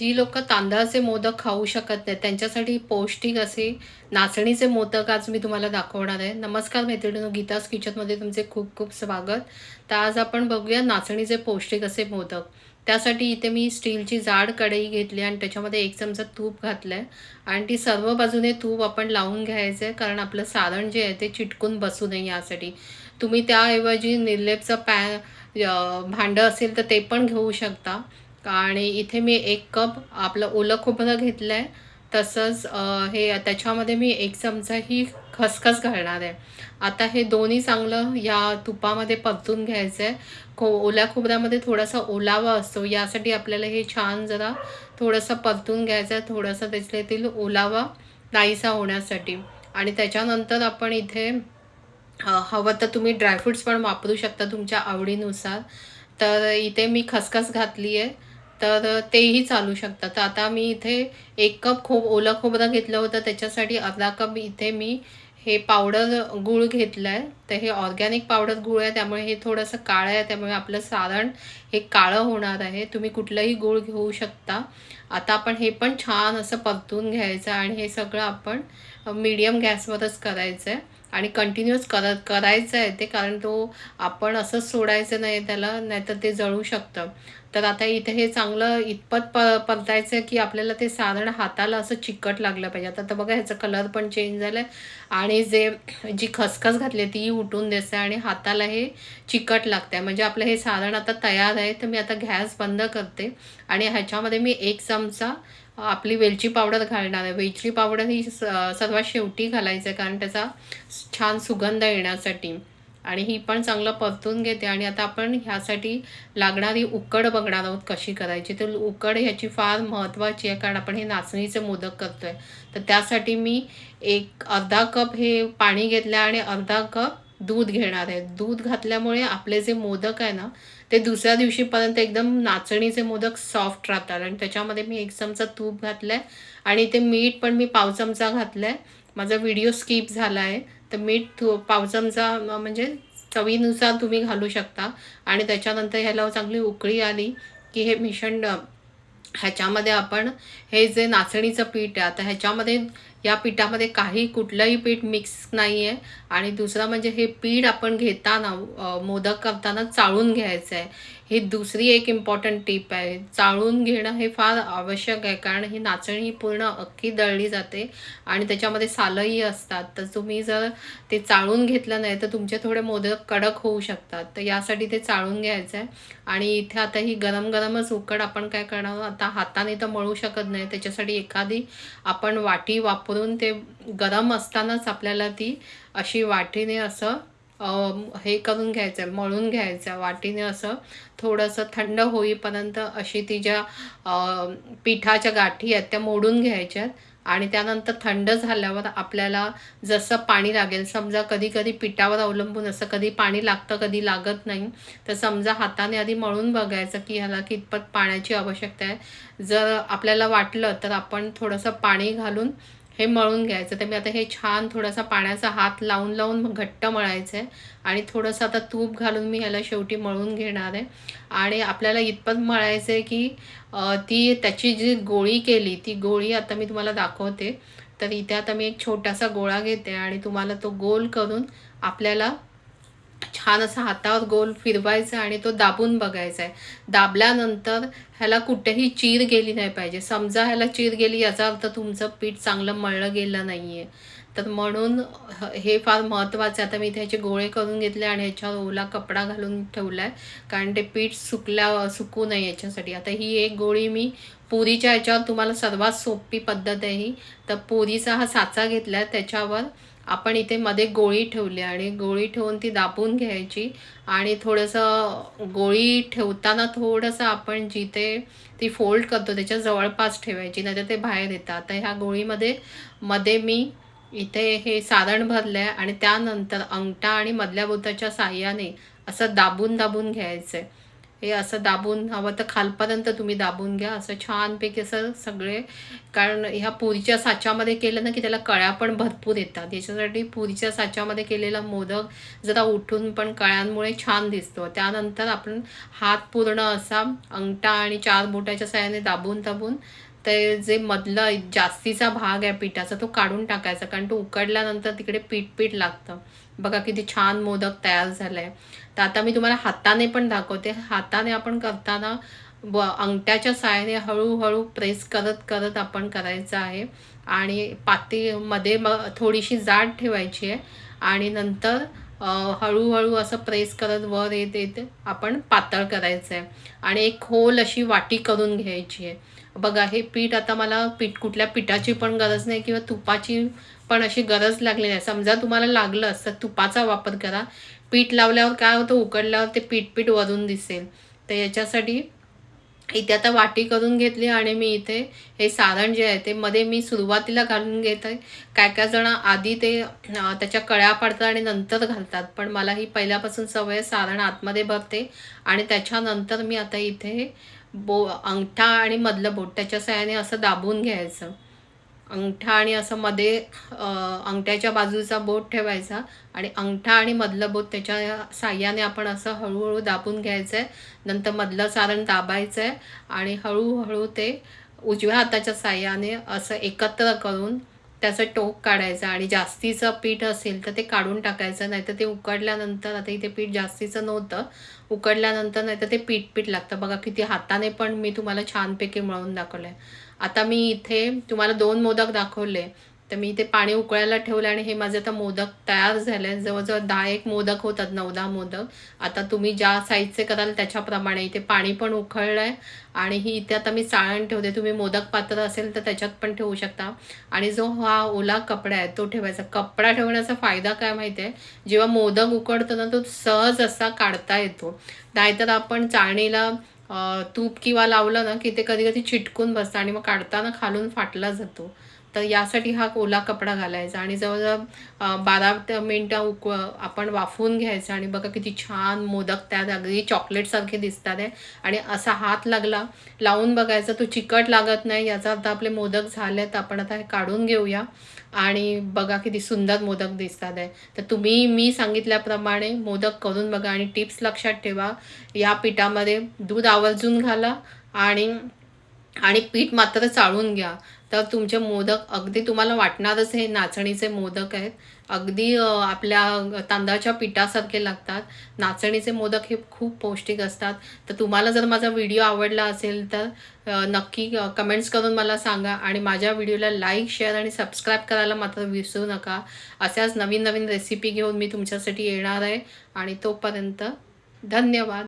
जी लोक तांदळाचे मोदक खाऊ शकत नाहीत त्यांच्यासाठी पौष्टिक असे नाचणीचे मोदक आज मी तुम्हाला दाखवणार आहे. नमस्कार मैत्रिणींनो गीतास किचनमध्ये तुमचे खूप खूप स्वागत. तर आज आपण बघूया नाचणीचे पौष्टिक असे मोदक. त्यासाठी इथे मी स्टीलची जाड कढई घेतली आणि त्याच्यामध्ये एक चमचा तूप घातलं आहे आणि ती सर्व बाजूने तूप आपण लावून घ्यायचं आहे कारण आपलं सारण जे आहे ते चिटकून बसू नये यासाठी. तुम्ही त्याऐवजी निर्लेपचं पॅ भांडं असेल तर ते पण घेऊ शकता. आणि इथे मी एक कप आपलं ओलं खोबरं घेतलं आहे तसंच हे त्याच्यामध्ये मी एक चमचा ही खसखस घालणार आहे. आता हे दोन्ही चांगलं या तुपामध्ये परतून घ्यायचं आहे खो ओल्या खोबऱ्यामध्ये थोडासा ओलावा असतो. यासाठी आपल्याला हे छान जरा थोडंसं परतून घ्यायचं आहे थोडंसं त्याच्यातील ओलावा नाहीसा होण्यासाठी. आणि त्याच्यानंतर आपण इथे हवं तर तुम्ही ड्रायफ्रुट्स पण वापरू शकता तुमच्या आवडीनुसार. तर इथे मी खसखस घातली आहे तर तेही चालू शकतात. तर आता मी इथे एक कप खोब ओलं खोबरं घेतलं होतं. त्याच्यासाठी अर्धा कप इथे मी हे पावडर गूळ घेतलं आहे तर हे ऑर्गॅनिक पावडर गूळ आहे. त्यामुळे हे थोडंसं काळं आहे. त्यामुळे आपलं सारण हे काळं होणार आहे. तुम्ही कुठलंही गूळ घेऊ शकता. आता आपण हे पण छान असं परतून घ्यायचं आणि हे सगळं आपण मीडियम गॅसवरच करायचं आहे आणि कंटिन्युअस कर करायचं आहे ते. कारण तो आपण असंच सोडायचं नाही त्याला नाहीतर ते जळू शकतं. तर आता इथे हे चांगलं इतपत प परतायचं आहे की आपल्याला ते सारण हाताला असं चिकट लागलं पाहिजे. आता तर बघा ह्याचा कलर पण चेंज झाला आहे आणि जे जी खसखस घातली आहे तीही उठून दिसते आणि हाताला हे चिकट लागतं आहे म्हणजे आपलं हे सारण आता तयार आहे तर मी आता गॅस बंद करते. आणि ह्याच्यामध्ये मी एक चमचा आपली वेलची पावडर घालणार आहे. वेलची पावडर ही स सर्वात शेवटी घालायचं आहे कारण त्याचा छान सुगंध येण्यासाठी. आणि ही पण चांगलं परतून घेते. आणि आता आपण ह्यासाठी लागणारी उकड बघणार आहोत कशी करायची. तर उकड ह्याची फार महत्त्वाची आहे कारण आपण हे नाचणीचे मोदक करतो आहे तर त्यासाठी मी एक अर्धा कप हे पाणी घेतलं आहे आणि अर्धा कप दूध घेणार आहे. दूध घातल्यामुळे आपले जे मोदक आहे ना ते दुसऱ्या दिवशीपर्यंत एकदम नाचणीचे मोदक सॉफ्ट राहतात. आणि त्याच्यामध्ये मी एक चमचा तूप घातलं आहे आणि ते मीठ पण मी पाव चमचा घातलं आहे माझा व्हिडिओ स्किप झाला आहे तर मीठ थो पाव चमचा म्हणजे चवीनुसार तुम्ही घालू शकता. आणि त्याच्यानंतर ह्याला चांगली उकळी आली की हे मिश्रण ह्याच्यामध्ये आपण हे जे नाचणीचं पीठ आहे आता ह्याच्यामध्ये या पिठामध्ये काही कुठलंही पीठ मिक्स नाही आहे आणि दुसरं म्हणजे हे पीठ आपण घेताना मोदक करताना चाळून घ्यायचं आहे ही दुसरी एक इम्पॉर्टंट टीप आहे. चाळून घेणं हे फार आवश्यक आहे कारण ही नाचणी ही पूर्ण अख्खी दळली जाते आणि त्याच्यामध्ये सालंही असतात. तर तुम्ही जर ते चाळून घेतलं नाही तर तुमचे थोडे मोदक कडक होऊ शकतात. तर यासाठी ते चाळून घ्यायचं आहे. आणि इथे आता ही गरम गरमच उकड आपण काय करणार आता हाताने तर मळू शकत नाही. त्याच्यासाठी एखादी आपण वाटी वापरून ते गरम असतानाच आपल्याला ती अशी वाटीने असं हे करून घ्यायचं आहे मळून घ्यायचं आहे वाटीने असं थोडंसं थंड होईपर्यंत अशी ती ज्या पिठाच्या गाठी आहेत त्या मोडून घ्यायच्यात आणि त्यानंतर थंड झाल्यावर आपल्याला जसं पाणी लागेल समजा कधी कधी पिठावर अवलंबून असं कधी पाणी लागतं कधी लागत नाही तर समजा हाताने आधी मळून बघायचं की ह्याला कितपत पाण्याची आवश्यकता आहे. जर आपल्याला वाटलं तर आपण थोडंसं पाणी घालून हे मळून घ्यायचं. तर मी आता हे छान थोडासा पाण्याचा हात लावून लावून घट्ट मळायचं आहे आणि थोडंसं आता तूप घालून मी ह्याला शेवटी मळून घेणार आहे. आणि आपल्याला इतपत मळायचं आहे की ती त्याची जी गोळी केली ती गोळी आता मी तुम्हाला दाखवते. तर इथे आता मी एक छोटासा गोळा घेते आणि तुम्हाला तो गोल करून आपल्याला छान असा हातावर गोल फिरवायचा आणि तो दाबून बघायचा आहे. दाबल्यानंतर ह्याला कुठेही चीर गेली नाही पाहिजे. समजा ह्याला चीर गेली याचा अर्थ तुमचं पीठ चांगलं मळलं गेलं नाही आहे तर म्हणून ह- हे फार महत्त्वाचं आहे. आता मी त्याचे गोळे करून घेतले आणि ह्याच्यावर ओला कपडा घालून ठेवला आहे कारण ते पीठ सुकल्या सुकू नये याच्यासाठी. आता ही एक गोळी मी पुरीच्या ह्याच्यावर तुम्हाला सर्वात सोपी पद्धत आहे ही. तर पुरीचा हा साचा घेतला आहे त्याच्यावर आपण इथे मध्ये गोळी ठेवली आणि गोळी ठेवून ती दाबून घ्यायची आणि थोडंसं गोळी ठेवताना थोडंसं आपण जिथे ती फोल्ड करतो त्याच्या जवळपास ठेवायची नाहीतर ते बाहेर येतं. आता ह्या गोळीमध्ये मध्ये मी इथे हे सारण भरलं आहे आणि त्यानंतर अंगठा आणि मधल्या बोटाच्या साह्याने असं दाबून दाबून घ्यायचं आहे हे असं दाबून हवं तर खालपर्यंत तुम्ही दाबून घ्या. असं छानपैकी असं सगळे कारण ह्या पुरीच्या साच्यामध्ये केलं ना की त्याला कळ्या पण भरपूर येतात. याच्यासाठी पुरीच्या साच्यामध्ये केलेला मोदक जरा उठून पण कळ्यांमुळे छान दिसतो. त्यानंतर आपण हात पूर्ण असा अंगठा आणि चार बोटाच्या साह्याने दाबून दाबून ते जे मधलं जास्तीचा भाग आहे पिठाचा तो काढून टाकायचा. कारण तो उकडल्यानंतर तिकडे पीठ पीठ लागतं. बघा किती छान मोदक तयार झालाय. तर आता मी तुम्हाला हाताने पण दाखवते. हाताने आपण करताना ब अंगठ्याच्या साहाय्याने हळूहळू प्रेस करत करत आपण करायचं आहे. आणि पातीमध्ये मग थोडीशी जाड ठेवायची आहे. आणि नंतर हळूहळू असं प्रेस करत वर येत येत आपण पातळ करायचं आहे. आणि एक खोल अशी वाटी करून घ्यायची आहे. बघा हे पीठ आता मला पीठ कुठल्या पिठाची पण गरज नाही किंवा तुपाची पण अशी गरज लागली नाही. समजा तुम्हाला लागलं तर तुपाचा वापर करा. पीठ लावल्यावर काय होतं? उकडल्यावर ते पीठ पीठ वरून दिसेल. तर याच्यासाठी इथे आता वाटी करून घेतली आणि मी इथे हे सारण जे आहे ते मध्ये मी सुरुवातीला घालून घेत आहे. काय काय जण आधी ते त्याच्या कळ्या पाडतात आणि नंतर घालतात. पण मला ही पहिल्यापासून सवय सारण आतमध्ये भरते आणि त्याच्यानंतर मी आता इथे बो अंगठा आणि मधलं बोट त्याच्या सहाय्याने असं दाबून घ्यायचं. अंगठा आणि असं मध्ये अंगठ्याच्या बाजूचा बोट ठेवायचा आणि अंगठा आणि मधलं बोट त्याच्या साह्याने आपण असं हळूहळू दाबून घ्यायचं आहे नंतर मधलं सारण दाबायचं आहे आणि हळूहळू ते उजव्या हाताच्या साह्याने असं एकत्र करून त्याचं टोक काढायचं आणि जास्तीचं पीठ असेल तर ते काढून टाकायचं नाहीतर ते उकडल्यानंतर आता इथे पीठ जास्तीचं नव्हतं. उकडल्यानंतर नाहीतर ते पीठ पीठ लागतं. बघा किती हाताने पण मी तुम्हाला छानपैकी मळून दाखवलं आहे आता मी इथे तुम्हाला दोन मोदक दाखवले. तर मी ते पाणी उकळायला ठेवलं आणि हे माझे आता मोदक तयार झाले जवळजवळ दहा एक मोदक होतात नऊ दहा मोदक. आता तुम्ही ज्या साईजचे कराल त्याच्याप्रमाणे इथे पाणी पण उकळलं आहे आणि ही इथे आता मी चाळण ठेवते. तुम्ही मोदक पात्र असेल तर त्याच्यात पण ठेवू शकता. आणि जो हा ओला कपडा आहे तो ठेवायचा. कपडा ठेवण्याचा फायदा काय माहिती आहे जेव्हा मोदक उकडतो ना तो सहज असा काढता येतो. नाहीतर आपण चाळणीला तूप किंवा लावलं ना की ते कधी कधी चिटकून बसतं आणि मग काढताना खालून फाटला जातो. तर यासाठी हा ओला कपडा घालायचा आणि जवळजवळ बारा मिनटं उक आपण वाफवून घ्यायचं आणि बघा किती छान मोदक त्यात अगदी चॉकलेटसारखे दिसतात आहे. आणि असा हात लागला लावून बघायचा तो चिकट लागत नाही याचा अर्थ आपले मोदक झाले तर आपण आता हे काढून घेऊया. आणि बघा किती सुंदर मोदक दिसतात आहे. तर तुम्ही मी सांगितल्याप्रमाणे मोदक करून बघा आणि टिप्स लक्षात ठेवा. या पिठामध्ये दूध आवर्जून घाला आणि आणि पीठ मात्र चाळून घ्या. तर तुमचे मोदक अगदी तुम्हाला वाटणारच हे नाचणीचे मोदक आहेत. अगदी आपल्या तांदळाच्या पिठासारखे लागतात. नाचणीचे मोदक हे खूप पौष्टिक असतात. तर तुम्हाला जर माझा व्हिडिओ आवडला असेल तर नक्की कमेंट्स करून मला सांगा आणि माझ्या व्हिडिओला लाईक शेअर आणि सबस्क्राईब करायला मात्र विसरू नका. अशाच नवीन नवीन रेसिपी घेऊन मी तुमच्यासाठी येणार आहे. आणि तोपर्यंत धन्यवाद.